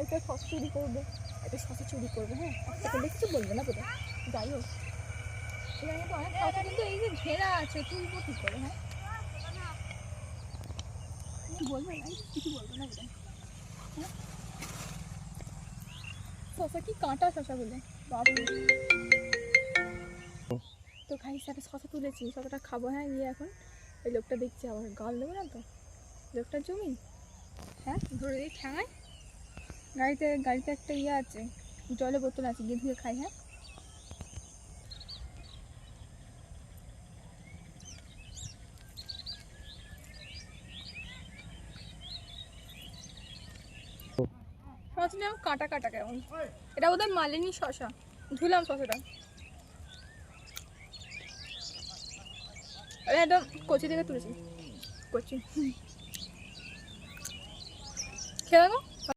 একটা শস চুরি করবে। একটা শসা চুরি করবে হ্যাঁ? তখন দেখছি বলবে না বোধহয় যাই হোক। কিন্তু এই যে ঘেরা আছে, তুলবো কী করে হ্যাঁ? বলবে না, কিছু বলবে না বোধহয় হ্যাঁ? শসা কি কাঁটা শসা বলে? বাবু। তো খাই সাথে শসা তুলেছি, শসাটা খাব হ্যাঁ গিয়ে এখন। ওই লোকটা দেখছি, আবার গাল দেবো না তো? লোকটার জমি? হ্যাঁ? ধরে দিই ঠ্যাঙায়? গাড়িতে গাড়িতে একটা ইয়ে আছে জলে বোতল আছে, গিয়ে ধুয়ে খাই হ্যাঁ? শশা কাটা কাটা কেমন? এটা বোধহয় মালিনী শশা ধুলাম শশাটা আরে একদম কচি থেকে তুলেছি। কচি। খেয়ে দেখো।